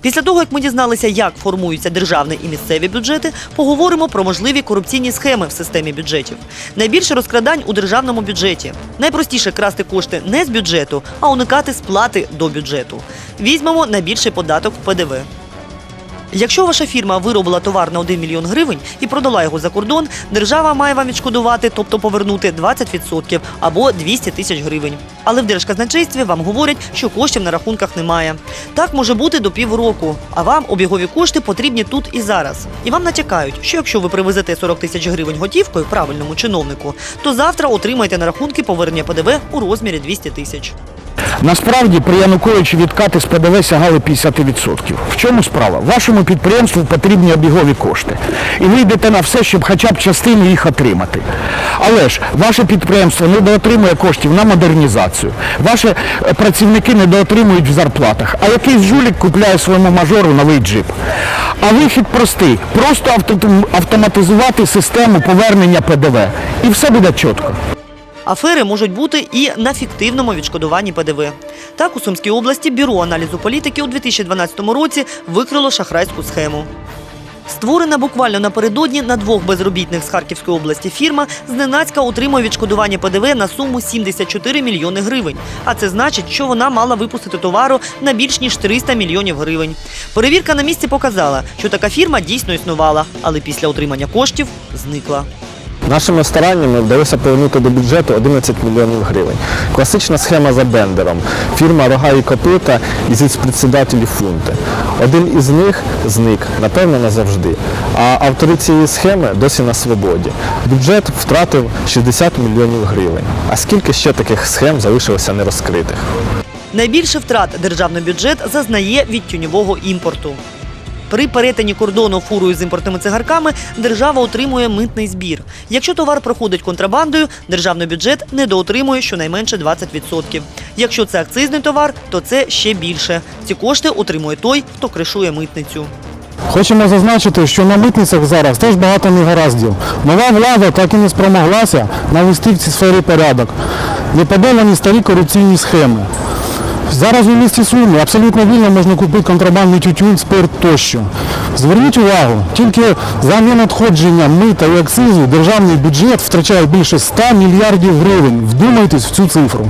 Після того, як ми дізналися, як формуються державні і місцеві бюджети, поговоримо про можливі корупційні схеми в системі бюджетів. Найбільше розкрадань у державному бюджеті. Найпростіше красти кошти не з бюджету, а уникати сплати до бюджету. Візьмемо найбільший податок ПДВ. Якщо ваша фірма виробила товар на 1 мільйон гривень і продала його за кордон, держава має вам відшкодувати, тобто повернути 20% або 200 тисяч гривень. Але в держказначействі вам говорять, що коштів на рахунках немає. Так може бути до півроку, а вам обігові кошти потрібні тут і зараз. І вам натякають, що якщо ви привезете 40 тисяч гривень готівкою правильному чиновнику, то завтра отримаєте на рахунки повернення ПДВ у розмірі 200 тисяч. Насправді при Януковичі відкати з ПДВ сягали 50%. В чому справа? Вашому підприємству потрібні обігові кошти. І ви йдете на все, щоб хоча б частину їх отримати. Але ж ваше підприємство недоотримує коштів на модернізацію. Ваші е, працівники недоотримують в зарплатах. А якийсь жулік купляє своєму мажору новий джип. А вихід простий. Просто автоматизувати систему повернення ПДВ. І все буде чітко. Афери можуть бути і на фіктивному відшкодуванні ПДВ. Так, у Сумській області бюро аналізу політики у 2012 році викрило шахрайську схему. Створена буквально напередодні на двох безробітних з Харківської області фірма зненацька отримує відшкодування ПДВ на суму 74 мільйони гривень. А це значить, що вона мала випустити товару на більш ніж 300 мільйонів гривень. Перевірка на місці показала, що така фірма дійсно існувала, але після отримання коштів зникла. Нашими стараннями вдалося повернути до бюджету 11 мільйонів гривень. Класична схема за бендером. Фірма Рога і Копита і председателі фунти. Один із них зник, напевно, назавжди. А автори цієї схеми досі на свободі. Бюджет втратив 60 мільйонів гривень. А скільки ще таких схем залишилося нерозкритих? Найбільше втрат державний бюджет зазнає від тюньового імпорту. При перетині кордону фурою з імпортними цигарками держава отримує митний збір. Якщо товар проходить контрабандою, державний бюджет недоотримує щонайменше 20%. Якщо це акцизний товар, то це ще більше. Ці кошти отримує той, хто кришує митницю. Хочемо зазначити, що на митницях зараз теж багато негараздів. Нова влада так і не спромоглася навести в цій сфері порядок. Не подолані старі корупційні схеми. Зараз у місті Суми абсолютно вільно можна купити контрабандний тютюн, спирт тощо. Зверніть увагу, тільки за ненадходження мита і акцизу державний бюджет втрачає більше 100 мільярдів гривень. Вдумайтесь в цю цифру.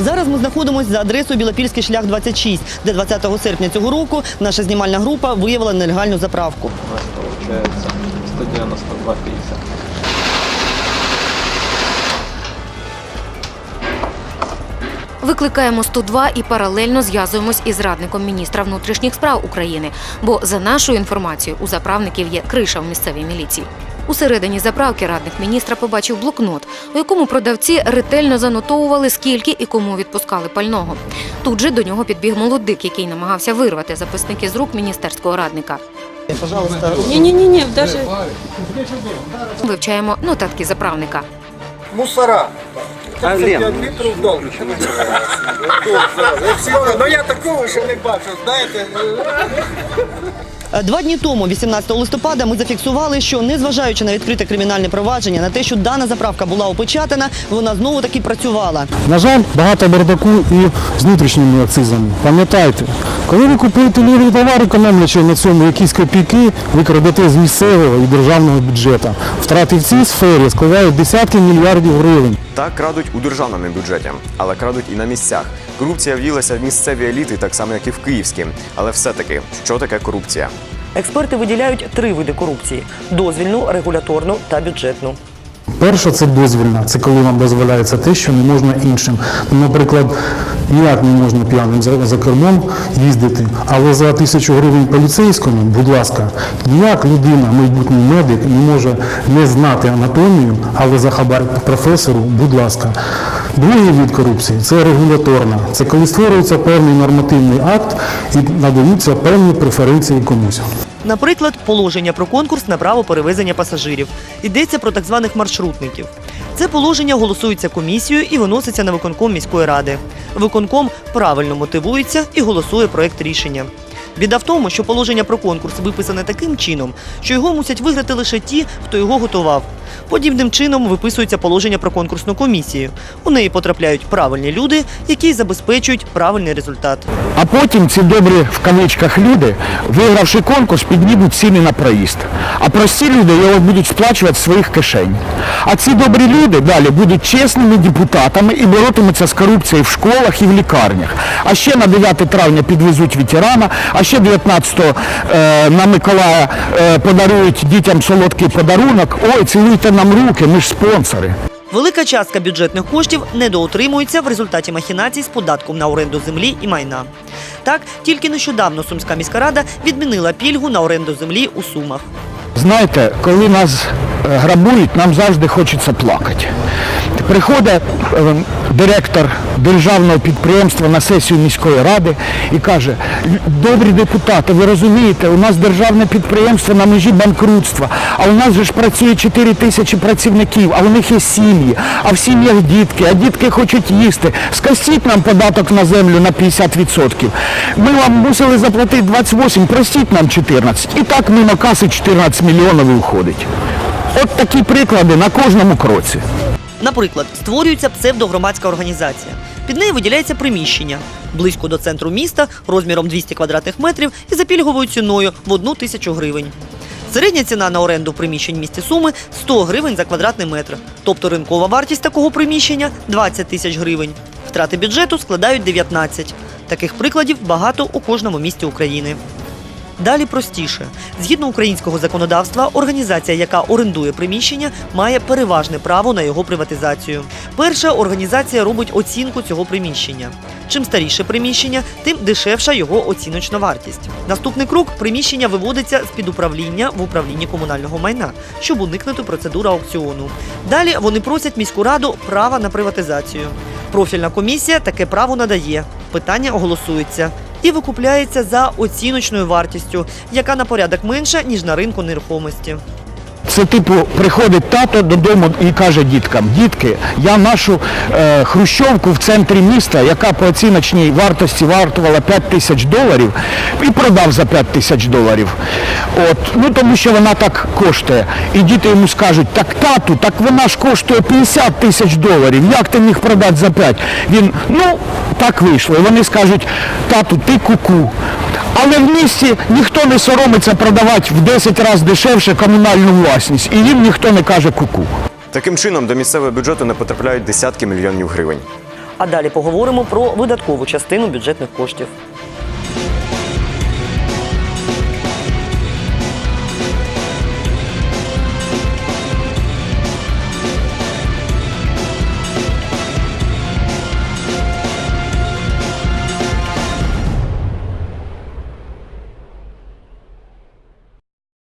Зараз ми знаходимося за адресою Білопільський шлях 26, де 20 серпня цього року наша знімальна група виявила нелегальну заправку. У нас Получается 192,50. Викликаємо 102 і паралельно зв'язуємось із радником міністра внутрішніх справ України. Бо за нашою інформацією, у заправників є криша в місцевій міліції. Усередині заправки радник міністра побачив блокнот, у якому продавці ретельно занотовували, скільки і кому відпускали пального. Тут же до нього підбіг молодик, який намагався вирвати записники з рук міністерського радника. Пожалуйста, Не-не-не, даже Вивчаємо нотатки заправника. мусора. 35 літрів долг. Ну я такого ще не бачив, знаєте. Два дні тому, 18 листопада, ми зафіксували, що незважаючи на відкрите кримінальне провадження, на те, що дана заправка була опечатана, вона знову таки працювала. На жаль, багато бардаку і з внутрішніми акцизами. Пам'ятайте, коли ви купуєте лівий товар, економлячи на цьому якісь копійки, ви крадете з місцевого і державного бюджету. Втрати в цій сфері складають десятки мільярдів гривень. Так крадуть у державному бюджеті, але крадуть і на місцях. Корупція в'їлася в місцеві еліти, так само як і в київські. Але все-таки, що таке корупція? Експерти виділяють три види корупції: дозвільну, регуляторну та бюджетну. Перше це дозвільна, це коли вам дозволяється те, що не можна іншим. Ну, Наприклад, ніяк не можна п'яним за, за кермом їздити, але за тисячу гривень поліцейському, будь ласка, ніяк людина, майбутній медик, не може не знати анатомію, але за хабар професору, будь ласка. Другий вид корупції це регуляторна. Це коли створюється певний нормативний акт і надаються певні преференції комусь. Наприклад, положення про конкурс на право перевезення пасажирів. Йдеться про так званих маршрутників. Це положення голосується комісією і виноситься на виконком міської ради. Виконком правильно мотивується і голосує проект рішення. Біда в тому, що положення про конкурс виписане таким чином, що його мусять виграти лише ті, хто його готував. Подібним чином виписується положення про конкурсну комісію. У неї потрапляють правильні люди, які забезпечують правильний результат. А потім ці добрі в кавичках люди, вигравши конкурс, піднімуть ціни на проїзд. А прості люди його будуть сплачувати з своїх кишень. А ці добрі люди далі будуть чесними депутатами і боротимуться з корупцією в школах і в лікарнях. А ще на 9 травня підвезуть ветерана, а ще 19 е, на Миколая е, подарують дітям солодкий подарунок. Ой, цілуйте нам руки, ми ж спонсори. Велика частка бюджетних коштів недоотримується в результаті махінацій з податком на оренду землі і майна. Так, тільки нещодавно Сумська міська рада відмінила пільгу на оренду землі у Сумах. Знаєте, коли нас е, грабують, нам завжди хочеться плакати. Приходить е, директор державного підприємства на сесію міської ради і каже: добрі депутати, ви розумієте, у нас державне підприємство на межі банкрутства, а у нас же ж працює 4 тисячі працівників, а у них є сім'ї, а в сім'ях дітки, а дітки хочуть їсти. Скастіть нам податок на землю на 50%. Ми вам мусили заплатити 28, простіть нам 14. І так мимо каси 14 мільйонів і уходить. От такі приклади на кожному кроці. Наприклад, створюється псевдогромадська організація. Під нею виділяється приміщення близько до центру міста розміром 200 квадратних метрів і за пільговою ціною в одну тисячу гривень. Середня ціна на оренду приміщень місті Суми 100 гривень за квадратний метр. Тобто ринкова вартість такого приміщення 20 тисяч гривень. Втрати бюджету складають 19. Таких прикладів багато у кожному місті України. Далі простіше. Згідно українського законодавства, організація, яка орендує приміщення, має переважне право на його приватизацію. Перша організація робить оцінку цього приміщення. Чим старіше приміщення, тим дешевша його оціночна вартість. Наступний крок приміщення виводиться з під управління в управлінні комунального майна, щоб уникнути процедури аукціону. Далі вони просять міську раду права на приватизацію. Профільна комісія таке право надає. Питання оголосується і викупляється за оціночною вартістю, яка на порядок менша, ніж на ринку нерухомості. Це типу приходить тато додому і каже діткам: дітки, я нашу е, хрущовку в центрі міста, яка по оціночній вартості вартувала 5 тисяч доларів, і продав за 5 тисяч доларів. От, ну тому що вона так коштує. І діти йому скажуть, так тату, так вона ж коштує 50 тисяч доларів. Як ти міг продати за 5? Він, ну, так вийшло. І вони скажуть, тату, ти куку. Але в місті ніхто не соромиться продавати в 10 разів дешевше комунальну власність. І їм ніхто не каже куку. Таким чином до місцевого бюджету не потрапляють десятки мільйонів гривень. А далі поговоримо про видаткову частину бюджетних коштів.